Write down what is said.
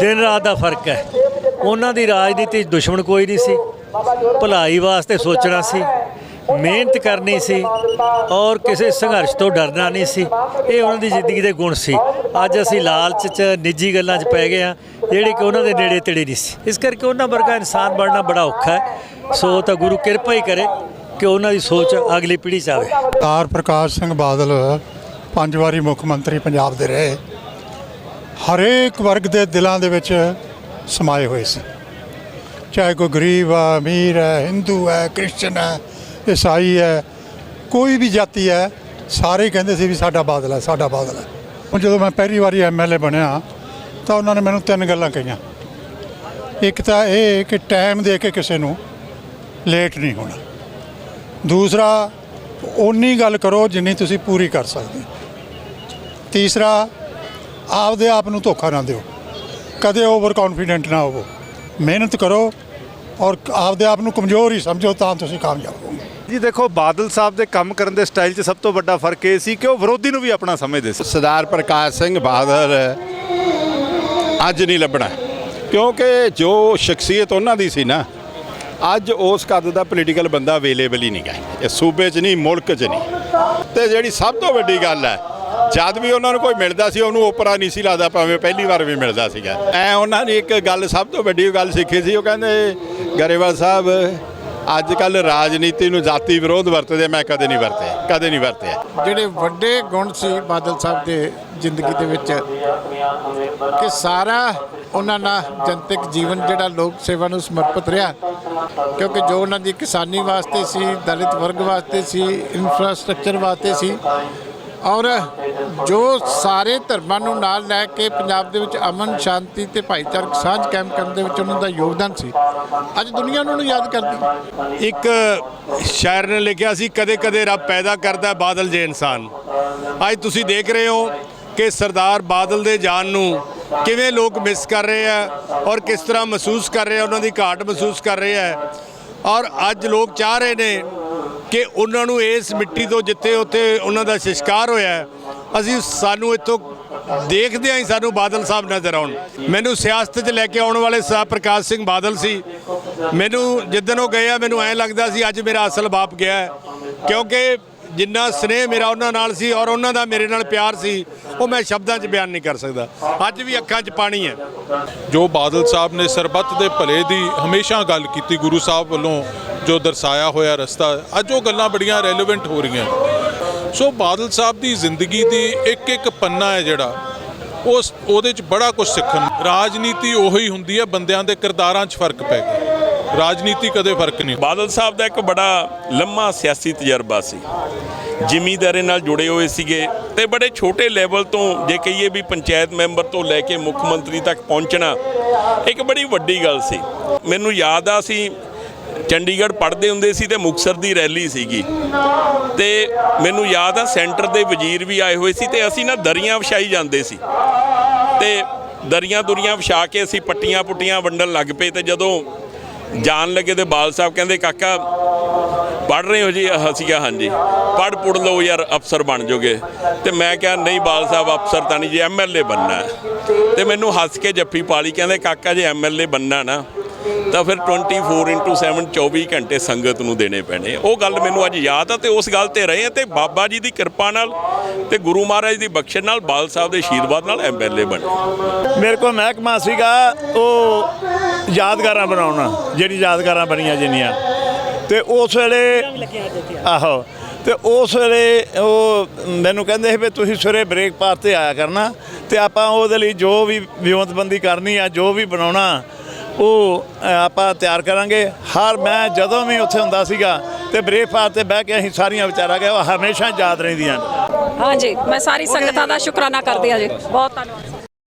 ਦਿਨ ਰਾਤ ਦਾ ਫ਼ਰਕ ਹੈ। ਉਹਨਾਂ ਦੀ ਰਾਜਨੀਤੀ 'ਚ ਦੁਸ਼ਮਣ ਕੋਈ ਨਹੀਂ ਸੀ। ਭਲਾਈ ਵਾਸਤੇ ਸੋਚਣਾ ਸੀ। ਮਿਹਨਤ ਕਰਨੀ ਸੀ। ਔਰ ਕਿਸੇ ਸੰਘਰਸ਼ ਤੋਂ ਡਰਨਾ ਨਹੀਂ ਸੀ। ਇਹ ਉਹਨਾਂ ਦੀ ਜ਼ਿੰਦਗੀ ਦੇ ਗੁਣ ਸੀ। ਅੱਜ ਅਸੀਂ ਲਾਲਚ 'ਚ, ਨਿੱਜੀ ਗੱਲਾਂ 'ਚ ਪੈ ਗਏ ਆ ਜਿਹੜੇ ਕਿ ਉਹਨਾਂ ਦੇ ਨੇੜੇ ਤੇੜੇ ਨਹੀਂ ਸੀ। ਇਸ ਕਰਕੇ ਉਹਨਾਂ ਵਰਗਾ ਇਨਸਾਨ ਬਣਨਾ ਬੜਾ ਔਖਾ ਹੈ। ਸੋ ਤਾਂ ਗੁਰੂ ਕਿਰਪਾ ਹੀ ਕਰੇ ਕਿ ਉਹਨਾਂ ਦੀ ਸੋਚ ਅਗਲੀ ਪੀੜ੍ਹੀ 'ਚ ਆਵੇ। ਸਰਦਾਰ ਪ੍ਰਕਾਸ਼ ਸਿੰਘ ਬਾਦਲ ਪੰਜ ਵਾਰੀ ਮੁੱਖ ਮੰਤਰੀ ਪੰਜਾਬ ਦੇ ਰਹੇ। ਹਰੇਕ ਵਰਗ ਦੇ ਦਿਲਾਂ ਦੇ ਵਿੱਚ ਸਮਾਏ ਹੋਏ ਸੀ। ਚਾਹੇ ਕੋਈ ਗਰੀਬ ਆ, ਅਮੀਰ ਹੈ ਹਿੰਦੂ ਹੈ ਕ੍ਰਿਸਚਨ ਹੈ ਈਸਾਈ ਹੈ ਕੋਈ ਵੀ ਜਾਤੀ ਹੈ ਸਾਰੇ ਕਹਿੰਦੇ ਸੀ ਵੀ ਸਾਡਾ ਬਾਦਲ ਹੈ ਸਾਡਾ ਬਾਦਲ ਹੈ ਹੁਣ ਜਦੋਂ ਮੈਂ ਪਹਿਲੀ ਵਾਰੀ ਐਮਐਲਏ ਬਣਿਆ, ਤਾਂ ਉਹਨਾਂ ਨੇ ਮੈਨੂੰ ਤਿੰਨ ਗੱਲਾਂ ਕਹੀਆਂ। ਇੱਕ ਤਾਂ ਇਹ ਕਿ ਟਾਈਮ ਦੇ ਕੇ ਕਿਸੇ ਨੂੰ ਲੇਟ ਨਹੀਂ ਹੋਣਾ। ਦੂਸਰਾ ਉਨੀ ਗੱਲ ਕਰੋ ਜਿੰਨੀ ਤੁਸੀਂ ਪੂਰੀ ਕਰ ਸਕਦੇ ਤੀਸਰਾ ਆਪਦੇ ਆਪ ਨੂੰ ਧੋਖਾ ਨਾ ਦਿਓ। ਕਦੇ ਓਵਰ ਕੌਨਫੀਡੈਂਟ ਨਾ ਹੋਵੋ। ਮਿਹਨਤ ਕਰੋ ਔਰ ਆਪਦੇ ਆਪ ਨੂੰ ਕਮਜ਼ੋਰ ਹੀ ਸਮਝੋ ਤਾਂ ਤੁਸੀਂ ਕਾਮਯਾਬ ਹੋਵੋਗੇ। ਜੀ ਦੇਖੋ ਬਾਦਲ ਸਾਹਿਬ ਦੇ ਕੰਮ ਕਰਨ ਦੇ ਸਟਾਈਲ 'ਚ ਸਭ ਤੋਂ ਵੱਡਾ ਫ਼ਰਕ ਇਹ ਸੀ ਕਿ ਉਹ ਵਿਰੋਧੀ ਨੂੰ ਵੀ ਆਪਣਾ ਸਮਝਦੇ ਸੀ। ਸਰਦਾਰ ਪ੍ਰਕਾਸ਼ ਸਿੰਘ ਬਾਦਲ ਅੱਜ ਨਹੀਂ ਲੱਭਣਾ। ਕਿਉਂਕਿ ਜੋ ਸ਼ਖਸੀਅਤ ਉਹਨਾਂ ਦੀ ਸੀ ਨਾ ਅੱਜ ਉਸ ਕੱਦ ਦਾ ਪੋਲੀਟੀਕਲ ਬੰਦਾ ਅਵੇਲੇਬਲ ਹੀ ਨਹੀਂ ਗਾ। ਇਹ ਸੂਬੇ 'ਚ ਨਹੀਂ ਮੁਲਕ 'ਚ ਨਹੀਂ। ਤੇ ਜਿਹੜੀ ਸਭ ਤੋਂ ਵੱਡੀ ਗੱਲ ਹੈ ਜਦ ਵੀ ਉਹਨਾਂ ਨੂੰ ਕੋਈ ਮਿਲਦਾ ਸੀ, ਉਹਨੂੰ ਓਪਰਾ ਨਹੀਂ ਸੀ ਲੱਗਦਾ, ਭਾਵੇਂ ਪਹਿਲੀ ਵਾਰ ਵੀ ਮਿਲਦਾ ਸੀਗਾ। ਐ ਉਹਨਾਂ ਨੇ ਇੱਕ ਗੱਲ, ਸਭ ਤੋਂ ਵੱਡੀ ਗੱਲ ਸਿੱਖੀ ਸੀ, ਉਹ ਕਹਿੰਦੇ, ਗਰੇਵਾਲ ਸਾਹਿਬ ਅੱਜ ਕੱਲ ਰਾਜਨੀਤੀ ਨੂੰ ਜਾਤੀ ਵਿਰੋਧ ਵਰਤਦੇ ਮੈਂ ਕਦੇ ਨਹੀਂ ਵਰਤੇ ਕਦੇ ਨਹੀਂ ਵਰਤਿਆ। ਜਿਹੜੇ ਵੱਡੇ ਗੁਣ ਸੀ ਬਾਦਲ ਸਾਹਿਬ ਦੇ ਜ਼ਿੰਦਗੀ ਦੇ ਵਿੱਚ, ਕਿ ਸਾਰਾ ਉਹਨਾਂ ਦਾ ਜਨਤਕ ਜੀਵਨ ਜਿਹੜਾ ਲੋਕ ਸੇਵਾ ਨੂੰ ਸਮਰਪਿਤ ਰਿਹਾ, ਕਿਉਂਕਿ ਜੋ ਉਹਨਾਂ ਦੀ ਕਿਸਾਨੀ ਵਾਸਤੇ ਸੀ, ਦਲਿਤ ਵਰਗ ਵਾਸਤੇ ਸੀ ਇਨਫਰਾਸਟ੍ਰਕਚਰ ਵਾਸਤੇ ਸੀ ਔਰ ਜੋ ਸਾਰੇ ਧਰਮਾਂ ਨੂੰ ਨਾਲ ਲੈ ਕੇ ਪੰਜਾਬ ਦੇ ਵਿੱਚ ਅਮਨ, ਸ਼ਾਂਤੀ ਤੇ ਭਾਈਚਾਰਕ ਸਾਂਝ ਕਾਇਮ ਕਰਨ ਦੇ ਵਿੱਚ ਉਹਨਾਂ ਦਾ ਯੋਗਦਾਨ ਸੀ। ਅੱਜ ਦੁਨੀਆ ਉਹਨਾਂ ਨੂੰ ਯਾਦ ਕਰਦੀ। ਇੱਕ ਸ਼ਾਇਰ ਨੇ ਲਿਖਿਆ ਸੀ, ਕਦੇ ਕਦੇ ਰੱਬ ਪੈਦਾ ਕਰਦਾ ਬਾਦਲ ਜੇ ਇਨਸਾਨ। ਅੱਜ ਤੁਸੀਂ ਦੇਖ ਰਹੇ ਹੋ ਕਿ ਸਰਦਾਰ ਬਾਦਲ ਦੇ ਜਾਨ ਨੂੰ ਕਿਵੇਂ ਲੋਕ ਮਿਸ ਕਰ ਰਹੇ ਆ ਔਰ ਕਿਸ ਤਰ੍ਹਾਂ ਮਹਿਸੂਸ ਕਰ ਰਹੇ ਆ, ਉਹਨਾਂ ਦੀ ਘਾਟ ਮਹਿਸੂਸ ਕਰ ਰਹੇ ਆ। ਔਰ ਅੱਜ ਲੋਕ ਚਾਹ ਰਹੇ ਨੇ ਕਿ ਉਹਨਾਂ ਨੂੰ ਇਸ ਮਿੱਟੀ ਤੋਂ ਜਿੱਥੇ ਉੱਥੇ ਉਹਨਾਂ ਦਾ ਸੰਸਕਾਰ ਹੋਇਆ ਅਸੀਂ ਸਾਨੂੰ ਇੱਥੋਂ ਦੇਖਦੇ ਆਂ ਹੀ ਸਾਨੂੰ ਬਾਦਲ ਸਾਹਿਬ ਨਜ਼ਰ ਆਉਣ। ਮੈਨੂੰ ਸਿਆਸਤ 'ਚ ਲੈ ਕੇ ਆਉਣ ਵਾਲੇ ਸਾਹਿਬ ਪ੍ਰਕਾਸ਼ ਸਿੰਘ ਬਾਦਲ ਸੀ। ਮੈਨੂੰ ਜਿੱਦਣ ਉਹ ਗਏ ਆ, ਮੈਨੂੰ ਐਂ ਲੱਗਦਾ ਸੀ ਅੱਜ ਮੇਰਾ ਅਸਲ ਬਾਪ ਗਿਆ ਕਿਉਂਕਿ ਜਿੰਨਾ ਸਨੇਹ ਮੇਰਾ ਉਹਨਾਂ ਨਾਲ ਸੀ ਔਰ ਉਹਨਾਂ ਦਾ ਮੇਰੇ ਨਾਲ ਪਿਆਰ ਸੀ, ਉਹ ਮੈਂ ਸ਼ਬਦਾਂ 'ਚ ਬਿਆਨ ਨਹੀਂ ਕਰ ਸਕਦਾ। ਅੱਜ ਵੀ ਅੱਖਾਂ 'ਚ ਪਾਣੀ ਹੈ। ਜੋ ਬਾਦਲ ਸਾਹਿਬ ਨੇ ਸਰਬੱਤ ਦੇ ਭਲੇ ਦੀ ਹਮੇਸ਼ਾ ਗੱਲ ਕੀਤੀ ਗੁਰੂ ਸਾਹਿਬ ਵੱਲੋਂ ਜੋ ਦਰਸਾਇਆ ਹੋਇਆ ਰਸਤਾ, ਅੱਜ ਉਹ ਗੱਲਾਂ ਬੜੀਆਂ ਰੈਲੇਵੈਂਟ ਹੋ ਰਹੀਆਂ। ਸੋ ਬਾਦਲ ਸਾਹਿਬ ਦੀ ਜ਼ਿੰਦਗੀ ਦੀ ਇੱਕ ਇੱਕ ਪੰਨਾ ਹੈ ਜਿਹੜਾ, ਉਸ, ਉਹਦੇ 'ਚ ਬੜਾ ਕੁਝ ਸਿੱਖਣ ਰਾਜਨੀਤੀ ਉਹੀ ਹੁੰਦੀ ਹੈ, ਬੰਦਿਆਂ ਦੇ ਕਿਰਦਾਰਾਂ 'ਚ ਫ਼ਰਕ ਪੈ ਗਿਆ। ਰਾਜਨੀਤੀ ਕਦੇ ਫ਼ਰਕ ਨਹੀਂ। ਬਾਦਲ ਸਾਹਿਬ ਦਾ ਇੱਕ ਬੜਾ ਲੰਮਾ ਸਿਆਸੀ ਤਜਰਬਾ ਸੀ। ਜ਼ਿਮੀਂਦਾਰੀ ਨਾਲ ਜੁੜੇ ਹੋਏ ਸੀਗੇ ਤੇ ਬੜੇ ਛੋਟੇ ਲੈਵਲ ਤੋਂ ਜੇ ਕਹੀਏ ਵੀ ਪੰਚਾਇਤ ਮੈਂਬਰ ਤੋਂ ਲੈ ਕੇ ਮੁੱਖ ਮੰਤਰੀ ਤੱਕ ਪਹੁੰਚਣਾ, ਇੱਕ ਬੜੀ ਵੱਡੀ ਗੱਲ ਸੀ। ਮੈਨੂੰ ਯਾਦ ਆ ਸੀ ਚੰਡੀਗੜ੍ਹ ਪੜ੍ਹਦੇ ਹੁੰਦੇ ਸੀ ਤੇ ਮੁਕਸਰ ਦੀ ਰੈਲੀ ਸੀਗੀ। ਤੇ ਮੈਨੂੰ ਯਾਦ ਆ, ਸੈਂਟਰ ਦੇ ਵਜ਼ੀਰ ਵੀ ਆਏ ਹੋਏ ਸੀ ਤੇ ਅਸੀਂ ਨਾ ਦਰੀਆਂ ਵਿਛਾਈ ਜਾਂਦੇ ਸੀ। ਤੇ ਦਰੀਆਂ ਦੁਰੀਆਂ ਵਿਛਾ ਕੇ ਅਸੀਂ ਪੱਟੀਆਂ ਪੁੱਟੀਆਂ ਵੰਡਣ ਲੱਗ ਪਏ ਤੇ ਜਦੋਂ ਜਾਣ ਲੱਗੇ ਤੇ ਬਾਲ ਸਾਹਿਬ ਕਹਿੰਦੇ, ਕਾਕਾ ਪੜ ਰਹੇ ਹੋ ਜੀ? ਅਸੀਂ ਕਿਹਾ, ਹਾਂਜੀ। ਪੜ ਪੁੜ ਲਓ ਯਾਰ, ਅਫਸਰ ਬਣ ਜਾਓਗੇ ਤੇ ਮੈਂ ਕਿਹਾ, ਨਹੀਂ ਬਾਲ ਸਾਹਿਬ, ਅਫਸਰ ਤਾਂ ਨਹੀਂ, ਜੀ ਐਮਐਲਏ ਬੰਨਾ ਹੈ। ਤੇ ਮੈਨੂੰ ਹੱਸ ਕੇ ਜੱਫੀ ਪਾਲੀ ਕਹਿੰਦੇ, ਕਾਕਾ, ਜੇ ਐਮਐਲਏ ਬੰਨਾ ਨਾ ਤਾਂ ਫਿਰ 24/7 24 ਘੰਟੇ ਸੰਗਤ ਨੂੰ ਦੇਣੇ ਪੈਣੇ। ਉਹ ਗੱਲ ਮੈਨੂੰ ਅੱਜ ਯਾਦ ਆ ਤੇ ਉਸ ਗੱਲ ਤੇ ਰਹੇ ਆ ਤੇ ਬਾਬਾ ਜੀ ਦੀ ਕਿਰਪਾ ਨਾਲ ਤੇ ਗੁਰੂ ਮਹਾਰਾਜ ਦੀ ਬਖਸ਼ਿਸ਼ ਨਾਲ ਬਾਲ ਸਾਹਿਬ ਦੇ ਆਸ਼ੀਰਵਾਦ ਨਾਲ ਐਮਐਲਏ ਬਣੇ। ਮੇਰੇ ਕੋਲ ਮਹਿਕਮਾ ਸੀਗਾ, ਉਹ ਯਾਦਗਾਰਾਂ ਬਣਾਉਣਾ, ਜਿਹੜੀ ਯਾਦਗਾਰਾਂ ਬਣੀਆਂ ਜਿੰਨੀਆਂ। ਤੇ ਉਸ ਵੇਲੇ ਆਹੋ। ਤੇ ਉਸ ਵੇਲੇ ਉਹ ਮੈਨੂੰ ਕਹਿੰਦੇ ਸੀ ਵੀ ਤੁਸੀਂ ਸਵੇਰੇ ਬ੍ਰੇਕ ਬ੍ਰੇਕਫਾਸਟ ਤੇ ਆਇਆ ਕਰਨਾ ਤੇ ਆਪਾਂ ਉਹਦੇ ਲਈ ਜੋ ਵੀ ਵਿਉਂਤਬੰਦੀ ਕਰਨੀ ਆ, ਜੋ ਵੀ ਬਣਾਉਣਾ ਉਹ ਆਪਾਂ ਤਿਆਰ ਕਰਾਂਗੇ। ਹਰ, ਮੈਂ ਜਦੋਂ ਵੀ ਉੱਥੇ ਹੁੰਦਾ ਸੀਗਾ ਤੇ ਬ੍ਰੇਕਫਾਸਟ ਤੇ ਬਹਿ ਕੇ ਅਸੀਂ ਸਾਰੀਆਂ ਵਿਚਾਰਾ ਗਏ, ਉਹ ਹਮੇਸ਼ਾ ਯਾਦ ਰਹਿੰਦੀਆਂ ਨੇ। ਹਾਂਜੀ, ਮੈਂ ਸਾਰੀ ਸੰਗਤਾਂ ਦਾ ਸ਼ੁਕਰਾਨਾ ਕਰਦੀ ਹਾਂ ਜੀ। ਬਹੁਤ ਧੰਨਵਾਦ।